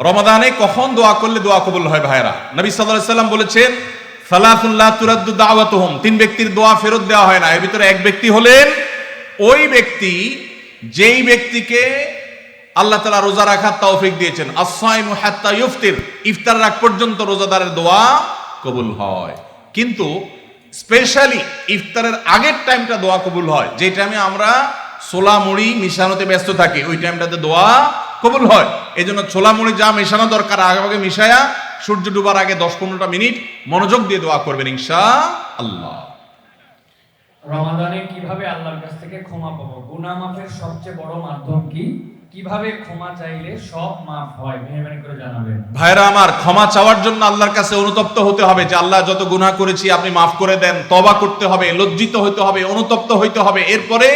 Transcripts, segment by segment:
রমাদানে কখন দোয়া করলে দোয়া কবুল হয় ভাইরা নবী সাল্লাল্লাহু সাল্লাম বলেছেন সালাতুল্লাহ তুরাদ্দু দাওয়াতুহুম। তিন ব্যক্তির দোয়া ফেরত দেওয়া হয় না। এর ভিতরে এক ব্যক্তি হলেন, ওই ব্যক্তি যেই ব্যক্তিকে আল্লাহ তাআলা রোজা রাখার তৌফিক দিয়েছেন। আস-সাইমু হাত্তা ইফতির ইফতার রাখ পর্যন্ত রোজাদারের দোয়া কবুল হয়। কিন্তু স্পেশালি ইফতারের আগের টাইমটা দোয়া কবুল হয়। যে টাইমে আমরা সোলা মুড়ি মিশানোতে ব্যস্ত থাকি, ওই টাইমটাতে দোয়া কবুল হয়। এই জন্য ছোলা মুড়ি যা মেশানো দরকার আগে আগে মিশায়া সূর্য ডুবার আগে দশ পনেরোটা মিনিট মনোযোগ দিয়ে দোয়া করবেন ইনশা আল্লাহ রমাদানে কীভাবে আল্লাহর কাছ থেকে ক্ষমা পাবো? গুনাহ মাফের সবচেয়ে বড় মাধ্যম কি? কীভাবে ক্ষমা চাইলে সব মাফ হয়? মেহরবানি করে জানাবেন। ভাইরা আমার ক্ষমা চাওয়ার জন্য আল্লাহর কাছে অনুতপ্ত হতে হবে যে আল্লাহ যত গুনাহ করেছি আপনি মাফ করে দেন তবা করতে হবে লজ্জিত হইতে হবে অনুতপ্ত হইতে হবে। এরপরে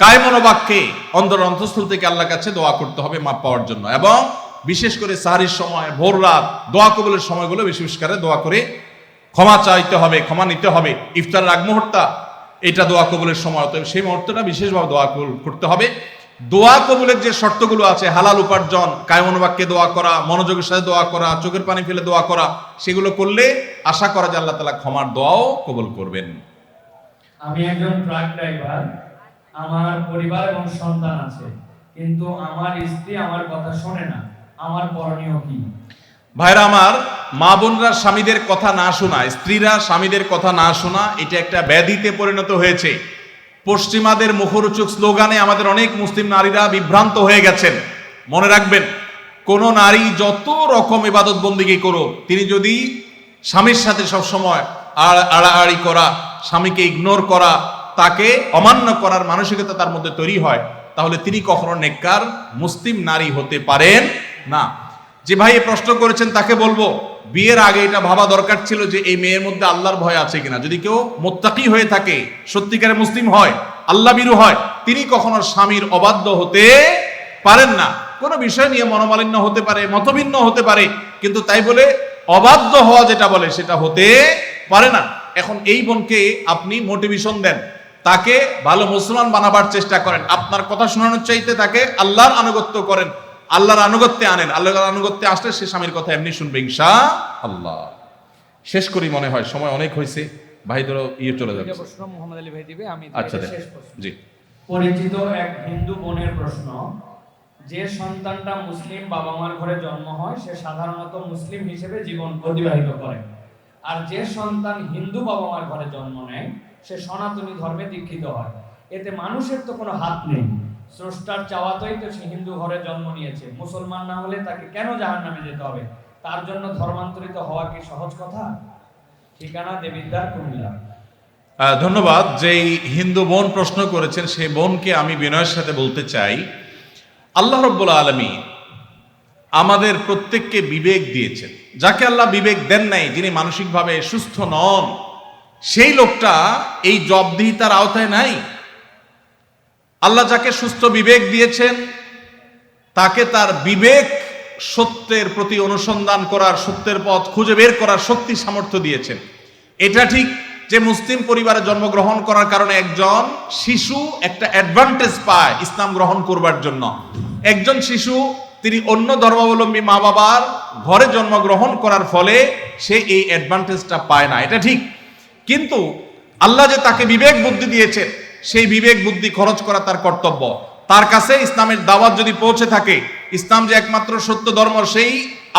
কায়মনোবাক্যে অন্তর অন্তঃস্থল থেকে আল্লাহর কাছে দোয়া করতে হবে, মাপ পাওয়ার জন্য। এবং বিশেষ করে সাহারির সময়, ভোর রাত, দোয়া কবুলের সময়গুলো বেশি বেশি করে দোয়া করে ক্ষমা চাইতে হবে, ক্ষমা নিতে হবে। ইফতার আগ মুহূর্তা, এটা দোয়া কবুলের সময়, অতএব সেই মুহূর্তটা বিশেষভাবে দোয়া করতে হবে। দোয়া কবুলের যে শর্তগুলো আছে, হালাল উপার্জন, কায়মনোবাক্যে দোয়া করা, মনোযোগের সাথে দোয়া করা, চোখের পানি ফেলে দোয়া করা, সেগুলো করলে আশা করা যে আল্লাহ তালা ক্ষমার দোয়াও কবুল করবেন। আমি একজন ট্রাক ড্রাইভার। আমার পরিবার এবং সন্তান আছে। কিন্তু আমার স্ত্রী আমার কথা শোনে না। আমার করণীয় কি? ভাইরা আমার, মা বোনরা স্বামীদের কথা না শোনা, স্ত্রীরা স্বামীদের কথা না শোনা, এটা একটা ব্যাধিতে পরিণত হয়েছে। পশ্চিমাদের মুখরোচক স্লোগানে আমাদের অনেক মুসলিম নারীরা বিভ্রান্ত হয়ে গেছেন। মনে রাখবেন, কোনো নারী যত রকম ইবাদত বন্দিগি করো তিনি যদি স্বামীর সাথে সবসময় আর আড়াআড়ি করা, স্বামীকে ইগনোর করা তাকে অমান্য করার মানসিকতা তার মধ্যে তৈরি হয়, তাহলে তিনি কখনো নেককার, মুসলিম নারী হতে পারেন না। যে ভাই প্রশ্ন করেছেন, তাকে বলব, বিয়ের আগে এটা ভাবা দরকার ছিল যে এই মেয়ের মধ্যে আল্লাহর ভয় আছে কিনা। যদি কেউ মোত্তাকি হয়ে থাকে, সত্যিকারে মুসলিম হয় আল্লাহ বিরু হয়, তিনি কখনো স্বামীর অবাধ্য হতে পারেন না। কোনো বিষয় নিয়ে মনোমালিন্য হতে পারে মতভিন্ন হতে পারে, কিন্তু তাই বলে অবাধ্য হওয়া যেটা বলে, সেটা হতে পারে না। এখন এই বোনকে আপনি মোটিভেশন দেন। তাকে ভালো মুসলমান বানাবার চেষ্টা করেন। আপনার কথা শোনানোর চাইতে তাকে আল্লাহর আনুগত্য করেন। আল্লাহর আনুগত্যে আনেন। আল্লাহর আনুগত্যে আসলে সে স্বামীর কথা এমনি শুনবে ইনশা আল্লাহ শেষ করি মনে হয় সময় অনেক হয়েছে। ভাই ধরো ইয়ে চলে দ্বিতীয় যাচ্ছে প্রশ্ন মোহাম্মদ আলী ভাই দিবে আমি আচ্ছা জি। পরিচিত এক হিন্দু বোনের প্রশ্ন যে সন্তানটা মুসলিম বাবা মার ঘরে জন্ম হয় সে সাধারণত মুসলিম হিসেবে জীবন অতিবাহিত করে। আর যে সন্তান হিন্দু বাবা মার ঘরে জন্ম নেয় সে সনাতনী ধর্মে দীক্ষিত হয়। এতে মানুষের তো কোনো হাত নেই। স্রষ্টার চাওয়াতেই তো সে হিন্দু ঘরে জন্ম নিয়েছে। মুসলমান না হলে তাকে কেন জাহার জাহান্নামে যেতে হবে? তার জন্য ধর্মান্তরিত হওয়া কি সহজ কথা? ঠিকানা দেবিদ্বার কুমিল্লা। ধন্যবাদ। যেই হিন্দু বোন প্রশ্ন করেছেন, সেই বোনকে আমি বিনয়ের সাথে বলতে চাই। আল্লাহ রব্বুল আলমী আমাদের প্রত্যেককে বিবেক দিয়েছেন। যাকে আল্লাহ বিবেক দেন নাই, যিনি মানসিকভাবে সুস্থ নন সেই লোকটা এই জবদিহিতার আওতায় নাই। আল্লাহ যাকে সুস্থ বিবেক দিয়েছেন, তাকে তার বিবেক সত্যের প্রতি অনুসন্ধান করার সত্যের পথ খুঁজে বের করার শক্তি সামর্থ্য দিয়েছেন। এটা ঠিক যে মুসলিম পরিবারে জন্মগ্রহণ করার কারণে একজন শিশু একটা অ্যাডভান্টেজ পায় ইসলাম গ্রহণ করবার জন্য। একজন শিশু, তিনি অন্য ধর্মাবলম্বী মা বাবার ঘরে জন্মগ্রহণ করার ফলে সে এই অ্যাডভান্টেজটা পায় না। এটা ঠিক। কিন্তু আল্লাহ যে তাকে বিবেক বুদ্ধি দিয়েছেন, সেই বিবেক বুদ্ধি খরচ করা তার কর্তব্য। তার কাছে ইসলামের দাওয়াত যদি পৌঁছে থাকে, ইসলাম যে একমাত্র সত্য ধর্ম, সেই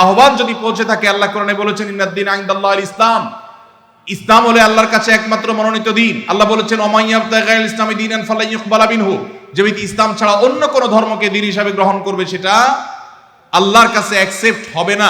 আহ্বান যদি পৌঁছে থাকে, আল্লাহ কোরআনে বলেছেন ইন্নাদ্দিন আইন্দাল্লাহ ইসলাম। ইসলাম হলে আল্লাহর কাছে একমাত্র মনোনীত দিন। আল্লাহ বলেছেন অমাইয়াবতাগাইল ইসলামী দিন ফালাইয়ুকবালা বিনহু যে ব্যক্তি ইসলাম ছাড়া অন্য কোনো ধর্মকে দিন হিসাবে গ্রহণ করবে, সেটা আল্লাহর কাছে অ্যাকসেপ্ট হবে না।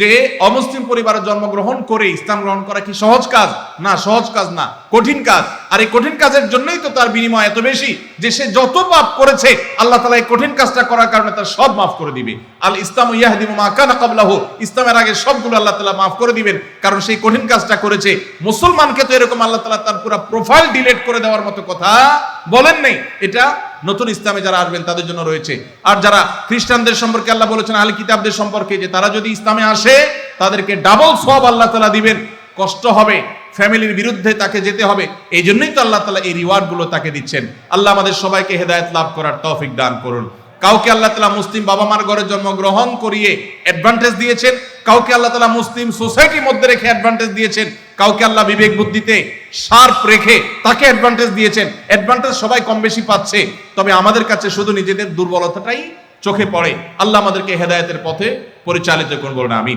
যে অমুসলিম পরিবারে জন্মগ্রহণ করে ইসলাম গ্রহণ করা কি সহজ কাজ? না, সহজ কাজ না, কঠিন কাজ। আর এই কঠিন কাজের জন্যই তো তার বিনিময় এত বেশি যে সে যত পাপ করেছে, আল্লাহ তালা এই কঠিন কাজটা করার কারণে তার সব মাফ করে দিবে আল ইসলাম ইয়াহদিমু মা কানা কাবলাহু ইসলামের আগে সবগুলো আল্লাহ তালা মাফ করে দিবেন, কারণ সেই কঠিন কাজটা করেছে। মুসলমানকে তো এরকম আল্লাহ তালা তার পুরো প্রোফাইল ডিলেট করে দেওয়ার মতো কথা বলেন নেই। এটা নতুন ইসলামে যারা আসবেন তাদের জন্য রয়েছে। আর যারা খ্রিস্টানদের সম্পর্কে আল্লাহ বলেছেন আহলে কিতাবদের সম্পর্কে, যে তারা যদি ইসলামে আসে তাদেরকে ডাবল সব আল্লাহ তালা দিবেন। কষ্ট হবে, ফ্যামিলির বিরুদ্ধে তাকে যেতে হবে। এই জন্যই তো আল্লাহ তালা এই রিওয়ার্ডগুলো তাকে দিচ্ছেন। আল্লাহ আমাদের সবাইকে হেদায়ত লাভ করার তৌফিক দান করুন। কাউকে আল্লাহ তালা মুসলিম বাবা মার ঘরে জন্মগ্রহণ করিয়ে অ্যাডভান্টেজ দিয়েছেন, কাউকে আল্লাহ তালা মুসলিম সোসাইটির মধ্যে রেখে অ্যাডভান্টেজ দিয়েছেন, কাউকে আল্লাহ বিবেক বুদ্ধিতে শার্প রেখে তাকে অ্যাডভান্টেজ দিয়েছেন। অ্যাডভান্টেজ সবাই কম বেশি পাচ্ছে, তবে আমাদের কাছে শুধু নিজেদের দুর্বলতাটাই চোখে পড়ে। আল্লাহ আমাদেরকে হেদায়েতের পথে পরিচালিত করব না আমি